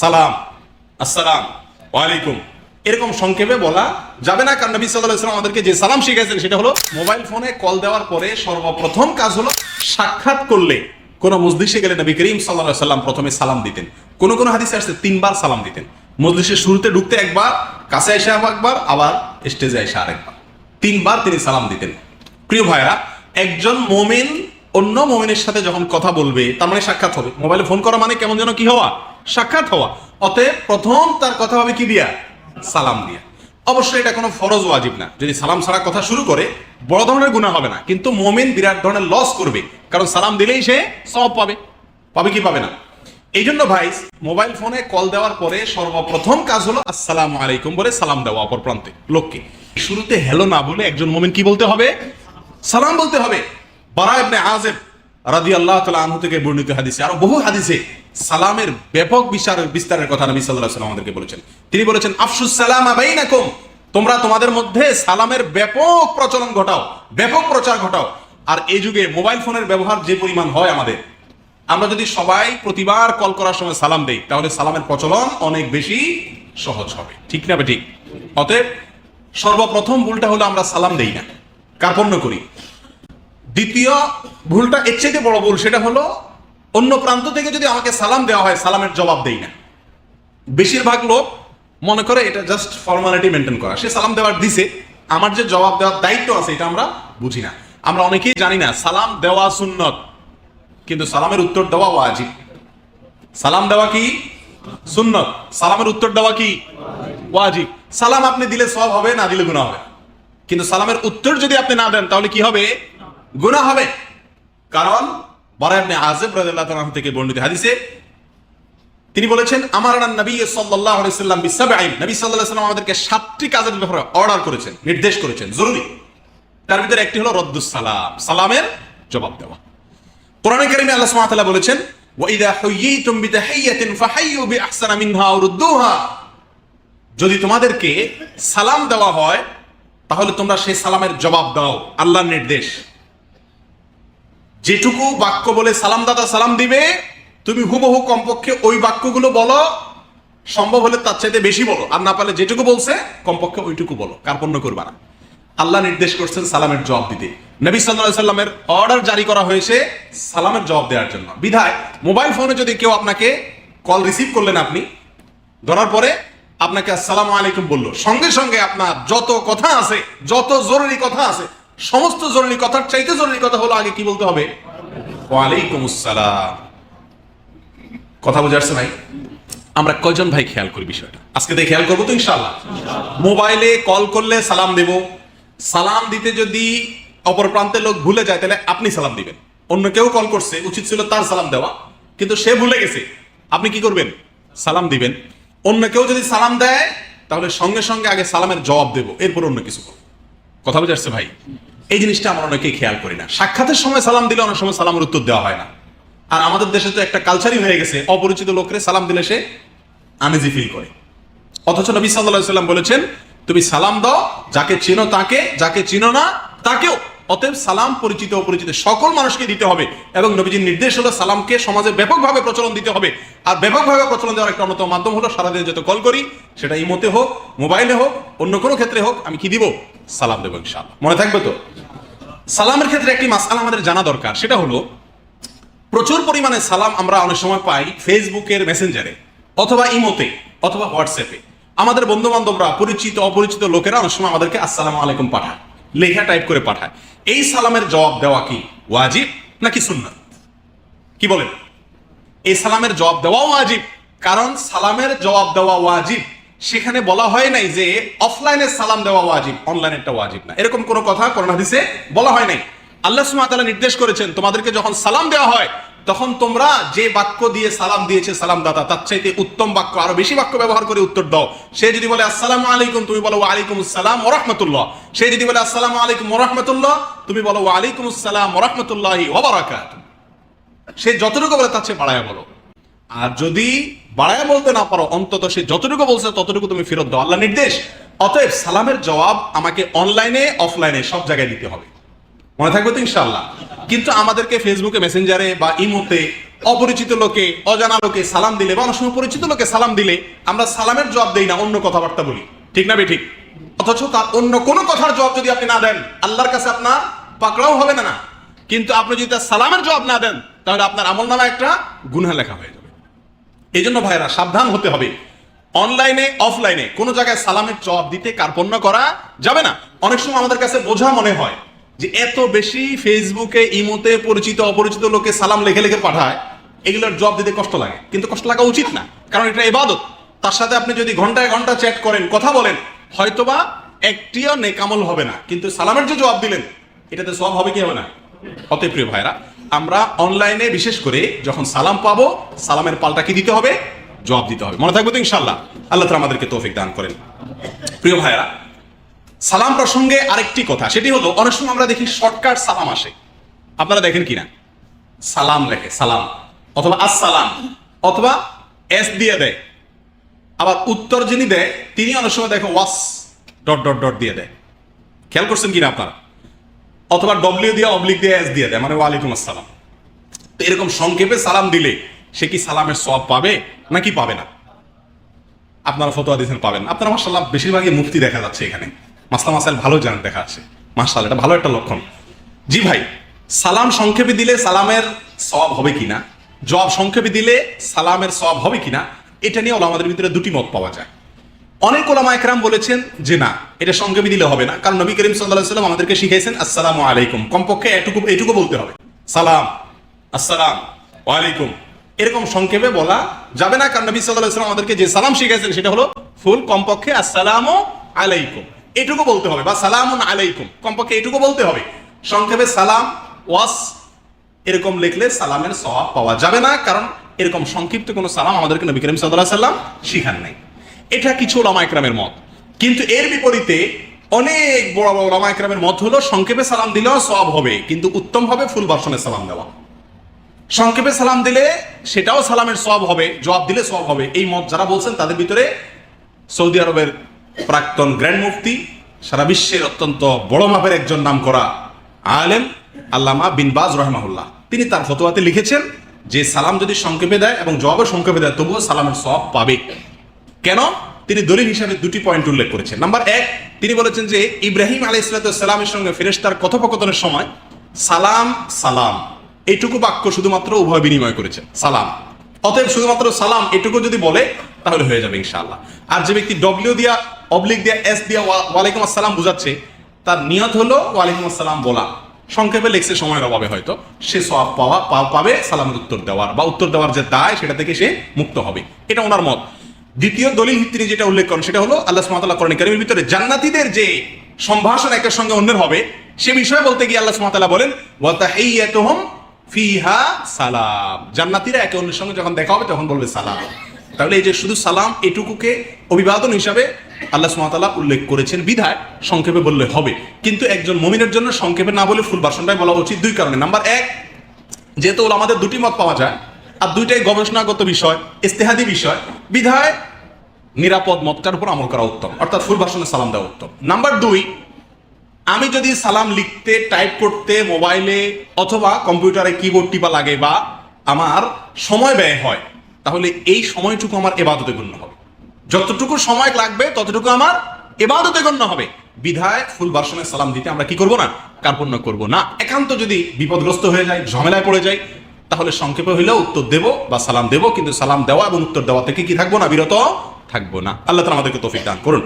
সালাম, আসসালাম, ওয়ালাইকুম। এরকম সংক্ষেপে বলা যাবে না, কারণ নবী সাল্লাহ ইসলাম আমাদেরকে যে সালাম শিখেছেন সেটা হলো মোবাইল ফোনে কল দেওয়ার পরে সর্বপ্রথম কাজ হলো সাক্ষাৎ করলে কোন মসজিদে গেলে নবী করিম সাল্লাহ সাল্লাম প্রথমে সালাম দিতেন। কোন কোন হাদিসে আসছে তিনবার সালাম দিতেন। মসজিদের শুরুতে ঢুকতে একবার, কাছে এসে একবার, আবার স্টেজে এসে আরেকবার। তিনবার তিনি সালাম দিতেন। প্রিয় ভাইরা একজন মোমেন অন্য মোমেনের সাথে যখন কথা বলবে, তার মানে সাক্ষাৎ হবে। মোবাইলে ফোন করা মানে কেমন যেন কি হওয়া? সাক্ষাৎ হওয়া। অতএব প্রথম তার কথা হবে কি দিয়া? সালাম দিয়া। অবশ্যই এটা কোনো ফরজ ওয়াজিব না। যদি সালাম ছাড়া কথা শুরু করে, বড় ধরনের গুণা হবে না। কিন্তু মোমেন বিরাট ধরনের লস করবে। কারণ সালাম দিলেই সে সব পাবে। পাবে কি পাবে না? এই জন্য ভাই মোবাইল ফোনে কল দেওয়ার পরে সর্বপ্রথম কাজ হলো, আসসালামু আলাইকুম বলে সালাম দেওয়া অপর প্রান্তে, লোককে। শুরুতে হ্যালো না বলে একজন মোমেন কি বলতে হবে? সালাম বলতে হবে। বারা আজেব রাদি আল্লাহ তালা আনহু থেকে বর্ণিত হাদিসে, আরও বহু হাদিসে সালামের ব্যাপক বিস্তার বিস্তারের কথা নবী সাল্লাহ সাল্লাম আমাদেরকে বলেছেন। তিনি বলেছেন, আফসুস সালাম আবাইনাকুম তোমরা তোমাদের মধ্যে সালামের ব্যাপক প্রচলন ঘটাও, ব্যাপক প্রচার ঘটাও। আর এই যুগে মোবাইল ফোনের ব্যবহার যে পরিমাণ হয় আমাদের, আমরা যদি সবাই প্রতিবার কল করার সময় সালাম দেই, তাহলে সালামের প্রচলন অনেক বেশি সহজ হবে। ঠিক না ঠিক? অতএব সর্বপ্রথম ভুলটা হলো আমরা সালাম দেই না। কার্পণ্য করি। দ্বিতীয় ভুলটা এর চাইতে বড় ভুল সেটা হলো অন্য প্রান্ত থেকে যদি আমাকে সালাম দেওয়া হয়, সালামের জবাব দেই না। বেশিরভাগ লোক মনে করে এটা জাস্ট ফর্মালিটি মেনটেন করা। সে সালাম দেওয়ার দিছে, আমার যে জবাব দেওয়ার দায়িত্ব আছে, এটা আমরা বুঝি না। আমরা অনেকেই জানি না, সালাম দেওয়া সুন্নত, কিন্তু সালামের উত্তর দেওয়া ওয়াজিব। সালাম দেওয়া কি? সুন্নত। সালামের উত্তর দেওয়া কি? ওয়াজিব। সালাম আপনি দিলে সব হবে, না দিলে গুনাহ হবে। কিন্তু সালামের উত্তর যদি আপনি না দেন, তাহলে কি হবে? গুনাহ হবে। কারণ বরা ইবনে আযিব রাদিয়াল্লাহু তাআলা থেকে বর্ণিত হাদিসে তিনি বলেছেন, আমার নবী সাল্লাল্লাহু আলাইহি সাল্লাম বিসাবঈন নবী আলাইহি সাল্লাম আমাদেরকে সাতটি কাজের ব্যাপারে অর্ডার করেছেন, নির্দেশ করেছেন, জরুরি। তার ভিতরে একটি হলো রদ্দুস সালাম সালামের জবাব দেওয়া। কোরআনে কারিমে আল্লাহ সুবহানাহু বলেছেন, ওয়া ইযা হুয়িতুম বিতাহিয়াতিন ফাহাইয়ু বিআহসানা মিনহা আও রুদ্দুহা। যদি তোমাদেরকে সালাম দেওয়া হয়, তাহলে তোমরা সেই সালামের জবাব দাও, আল্লাহর নির্দেশ। যেটুকু বাক্য বলে সালাম দাদা সালাম দিবে, তুমি হুবহু কমপক্ষে ওই বাক্যগুলো বলো। সম্ভব হলে তার চাইতে বেশি বলো। আর না পারলে যেটুকু বলছে, কমপক্ষে ওইটুকু বলো। কার্পণ্য করবা না। আল্লাহ নির্দেশ করছেন সালামের জবাব দিতে। নবী আলাইহি সাল্লামের অর্ডার জারি করা হয়েছে সালামের জবাব দেওয়ার জন্য। বিধায় মোবাইল ফোনে যদি কেউ আপনাকে কল রিসিভ করলেন আপনি, ধরার পরে আপনাকে আসসালামু আলাইকুম বলল। সঙ্গে সঙ্গে আপনার যত কথা আছে, যত জরুরি কথা আছে সমস্ত জরুরি কথার চাইতে জরুরি কথা হলো আগে কি বলতে হবে? কথা বুঝে আসছে ভাই? আমরা কয়জন ভাই খেয়াল করি বিষয়টা? আজকে থেকে খেয়াল করব তো ইনশাল্লাহ মোবাইলে কল করলে সালাম দেব। সালাম দিতে যদি অপর প্রান্তের লোক ভুলে যায়, তাহলে আপনি সালাম দিবেন। অন্য কেউ কল করছে, উচিত ছিল তার সালাম দেওয়া। কিন্তু সে ভুলে গেছে। আপনি কি করবেন? সালাম দিবেন। অন্য কেউ যদি সালাম দেয়, তাহলে সঙ্গে সঙ্গে আগে সালামের জবাব দেবো। এরপর অন্য কিছু করব। কথা বুঝে আসছে ভাই? এই জিনিসটা আমরা অনেকেই খেয়াল করি না। সাক্ষাতের সময় সালাম দিলে অনেক সময় সালামের উত্তর দেওয়া হয় না। আর আমাদের দেশে তো একটা কালচারই হয়ে গেছে, অপরিচিত লোকরে সালাম দিলে সে আমেজি ফিল করে। অথচ নবী সাল্লাম বলেছেন, তুমি সালাম দাও, যাকে চিনো তাকে, যাকে চিনো না, তাকেও। অতএব সালাম পরিচিত, অপরিচিত সকল মানুষকে দিতে হবে এবং নবীজির নির্দেশ হলো সালামকে সমাজে ব্যাপকভাবে প্রচলন দিতে হবে। আর ব্যাপকভাবে প্রচলন দেওয়ার একটা অন্যতম মাধ্যম হলো সারাদিনে যত কল করি, সেটা ইমোতে হোক, মোবাইলে হোক, অন্য কোনো ক্ষেত্রে হোক, আমি কি দিব? সালাম দেবো ইনশাআল্লাহ। মনে থাকবে তো? সালামের ক্ষেত্রে একটি মাসালা আমাদের জানা দরকার, সেটা হলো প্রচুর পরিমাণে সালাম আমরা অনেক সময় পাই ফেসবুকের মেসেঞ্জারে অথবা ইমোতে অথবা হোয়াটসঅ্যাপে। আমাদের বন্ধু বান্ধবরা পরিচিত, অপরিচিত লোকেরা অনেক সময় আমাদেরকে আসসালামু আলাইকুম পাঠায়, লেখা টাইপ করে পাঠায়। এই সালামের জবাব দেওয়া কি ওয়াজিব নাকি সুন্নাত? কি বলেন? এই সালামের জবাব দেওয়াও ওয়াজিব, কারণ সালামের জবাব দেওয়া ওয়াজিব। সেখানে বলা হয় নাই যে অফলাইনে সালাম দেওয়া ওয়াজিব অনলাইনেরটা ওয়াজিব না। এরকম কোনো কথা কোরআন হাদিসে বলা হয় নাই। আল্লাহ তাআলা নির্দেশ করেছেন, তোমাদেরকে যখন সালাম দেওয়া হয়, তখন তোমরা যে বাক্য দিয়ে সালাম দিয়েছে সালাম দাতা তার চাইতে উত্তম বাক্য, আরও বেশি বাক্য ব্যবহার করে উত্তর দাও। সে যদি বলে, আসসালামু আলাইকুম তুমি বলো ওয়ালাইকুম আসসালাম ওয়া রাহমাতুল্লাহ সে যদি বলে, আসসালামু আলাইকুম ওয়া রাহমাতুল্লাহ তুমি বলো ওয়ালাইকুম আসসালাম ওয়া রাহমাতুল্লাহি সে যতটুকু বলে, তার চেয়ে বাড়ায়া বলো। আর যদি বাড়ায় বলতে না পারো, অন্তত সে যতটুকু বলছে ততটুকু তুমি ফেরত দাও। আল্লাহ নির্দেশ। অতএব সালামের জবাব আমাকে অনলাইনে, অফলাইনে সব জায়গায় দিতে হবে। মনে থাকবে তো ইনশাল্লাহ কিন্তু আমাদেরকে ফেসবুকে মেসেঞ্জারে বা ইমোতে অপরিচিত লোকে, অজানা লোকে সালাম দিলে বা অনেক পরিচিত লোকে সালাম দিলে আমরা সালামের জবাব দেই না, অন্য কথাবার্তা বলি। ঠিক না বে ঠিক? অথচ তার অন্য কোনো কথার জবাব যদি আপনি না দেন, আল্লাহর কাছে আপনার পাকড়াও হবে না না। কিন্তু আপনি যদি তার সালামের জবাব না দেন, তাহলে আপনার আমল নামা একটা গুনহা লেখা হয়ে এই জন্য ভাইরা সাবধান হতে হবে। অনলাইনে, অফলাইনে কোনো জায়গায় সালামের জবাব দিতে কার্পণ্য করা যাবে না। অনেক সময় আমাদের কাছে বোঝা মনে হয় যে এত বেশি ফেসবুকে, ইমোতে পরিচিত, অপরিচিত লোকে সালাম লিখে লিখে পাঠায়, এগুলোর জব দিতে কষ্ট লাগে। কিন্তু কষ্ট লাগা উচিত না, কারণ এটা এবাদত তার সাথে আপনি যদি ঘন্টায় ঘণ্টা চ্যাট করেন, কথা বলেন, হয়তোবা একটিও নেকামল হবে না। কিন্তু সালামের যে জবাব দিলেন, এটাতে সব হবে কি হবে না? অতএব প্রিয় ভাইরা আমরা অনলাইনে, বিশেষ করে যখন সালাম পাবো, সালামের পাল্টা কি দিতে হবে? জবাব দিতে হবে। মনে থাকবে তো ইনশাল্লাহ আল্লাহ তালা আমাদেরকে তৌফিক দান করেন। প্রিয় ভাইরা সালাম প্রসঙ্গে আরেকটি কথা। সেটি হলো, অনেক সময় আমরা দেখি শর্টকাট সালাম আসে। আপনারা দেখেন কিনা সালাম লেখে, সালাম। অথবা আসসালাম, অথবা এস দিয়ে দেয়। আবার উত্তর যিনি দেয় তিনি অনেক সময় দেখে ওয়াস, ডট ডট ডট দিয়ে দেয়। খেয়াল করছেন কিনা আপনারা? অথবা ডব্লিউ দিয়ে অবলিক দিয়ে এস দিয়ে দেয় মানে ওয়ালাইকুম আসসালাম। তো এরকম সংক্ষেপে সালাম দিলে সে কি সালামের সব পাবে নাকি পাবে না? আপনারা ফতোয়া দিয়েছেন, পাবেন। আপনারা মাসাল্লাহ বেশিরভাগই মুফতি দেখা যাচ্ছে এখানে। মাসলা মাসাইল ভালো জান দেখা আছে। মাসাল এটা ভালো একটা লক্ষণ। জি ভাই, সালাম সংক্ষেপে দিলে সালামের সব হবে কিনা জবাব সংক্ষেপে দিলে সালামের সব হবে কিনা এটা নিয়ে আমাদের ভিতরে দুটি মত পাওয়া যায়। অনেক ওলামা একরাম বলেছেন যে না, এটা সংক্ষেপে দিলে হবে না। কারণ নবী করিম সাল্লাহ সাল্লাম আমাদেরকে শিখাইছেন আসসালামু আলাইকুম। কমপক্ষে এটুকু এটুকু বলতে হবে। সালাম। আসসালাম। ওয়ালাইকুম। এরকম সংক্ষেপে বলা যাবে না। কারণ নবী সাল্লাহ সাল্লাম আমাদেরকে যে সালাম শিখাইছেন সেটা হলো ফুল কমপক্ষে আসসালামু আলাইকুম। এটুকু বলতে হবে বা সালামুন আলাইকুম। কমপক্ষে এটুকু বলতে হবে। সংক্ষেপে সালাম ওয়াস এরকম লিখলে সালামের সওয়াব পাওয়া যাবে না। কারণ এরকম সংক্ষিপ্ত কোনো সালাম আমাদেরকে নবী করিম সাল্লাহ সাল্লাম শিখান নাই। এটা কিছু ওলামা একরামের মত। কিন্তু এর বিপরীতে অনেক বড় বড় ওলামা একরামের মত হলো, সংক্ষেপে সালাম দিলেও সব হবে, কিন্তু উত্তম হবে ফুল ভার্সনে সালাম দেওয়া। সংক্ষেপে সালাম দিলে সেটাও সালামের সব হবে, জবাব দিলে সব হবে। এই মত যারা বলছেন, তাদের ভিতরে সৌদি আরবের প্রাক্তন গ্র্যান্ড মুফতি, সারা বিশ্বের অত্যন্ত বড় মাপের একজন নাম করা আলেম, আল্লামা বিন বাজ রহমাহুল্লাহ। তিনি তার ফতোয়াতে লিখেছেন যে, সালাম যদি সংক্ষেপে দেয় এবং জবাবও সংক্ষেপে দেয়, তবুও সালামের সব পাবে। কেন? তিনি দলিল হিসাবে দুটি পয়েন্ট উল্লেখ করেছেন। নাম্বার এক, তিনি বলেছেন যে ইব্রাহিম আলাই সালামের সঙ্গে ফেরেশতার কথোপকথনের সময় সালাম সালাম। এইটুকু বাক্য শুধুমাত্র উভয় বিনিময় করেছেন। সালাম। অতএব শুধুমাত্র সালাম এটুকু যদি বলে, তাহলে হয়ে যাবে ইনশাআল্লাহ। আর যে ব্যক্তি ডব্লিউ দিয়া অবলিক দিয়া এস দিয়া ওয়ালাইকুম আসসালাম বুঝাচ্ছে, তার নিয়ত হলো ওয়ালাইকুম আসসালাম বলা। সংক্ষেপে লেখছে, সময়ের অভাবে হয়তো। সে সব পাওয়া পাবে, সালামের উত্তর দেওয়ার, বা উত্তর দেওয়ার যে দায়, সেটা থেকে সে মুক্ত হবে। এটা ওনার মত। দ্বিতীয় দলিল তিনি যেটা উল্লেখ করেন, সেটা হলো আল্লাহ সুবহানাহু কোরআন কারীমের ভিতরে জান্নাতিদের যে সম্ভাষণ একের সঙ্গে অন্যের হবে, সে বিষয়ে বলতে গিয়ে আল্লাহ তাআলা বলেন ওয়া তাহিয়াতুহুম ফিহা সালাম। জান্নাতীরা একে অন্যের সঙ্গে যখন দেখা হবে তখন বলবে সালাম। তাহলে এই যে শুধু সালাম এটুকুকে অভিবাদন হিসাবে আল্লাহ সুবহানাহু উল্লেখ করেছেন বিধায় সংক্ষেপে বললে হবে। কিন্তু একজন মমিনের জন্য সংক্ষেপে না বলে ফুল ভাষণটাই বলা উচিত দুই কারণে। নাম্বার এক, যেহেতু আমাদের দুটি মত পাওয়া যায় আর দুইটাই গবেষণাগত বিষয়, ইস্তেহাদি বিষয়। বিধায় নিরাপদ মতটার উপর আমল করা উত্তম, অর্থাৎ ফুল ভাষণে সালাম দেওয়া উত্তম। নাম্বার দুই, আমি যদি সালাম লিখতে, টাইপ করতে, মোবাইলে অথবা কম্পিউটারে কিবোর্ড টিপা লাগে বা আমার সময় ব্যয় হয়, তাহলে এই সময়টুকু আমার এবাদতে গণ্য হবে। যতটুকু সময় লাগবে, ততটুকু আমার এবাদতে গণ্য হবে। বিধায় ফুল ভার্সনে সালাম দিতে আমরা কি করব না? কার্পণ্য করব না। একান্ত যদি বিপদগ্রস্ত হয়ে যায়, ঝামেলায় পড়ে যায় তাহলে সংক্ষেপে হইলেও উত্তর দেব বা সালাম দেব, কিন্তু সালাম দেওয়া এবং উত্তর দেওয়া থেকে কি থাকব না? বিরত থাকব না। আল্লাহ তালা আমাদেরকে তৌফিক দান করুন।